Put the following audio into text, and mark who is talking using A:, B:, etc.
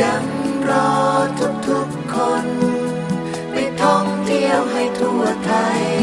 A: ยังรอทุกๆคน ไปท่องเที่ยวให้ทั่วไทย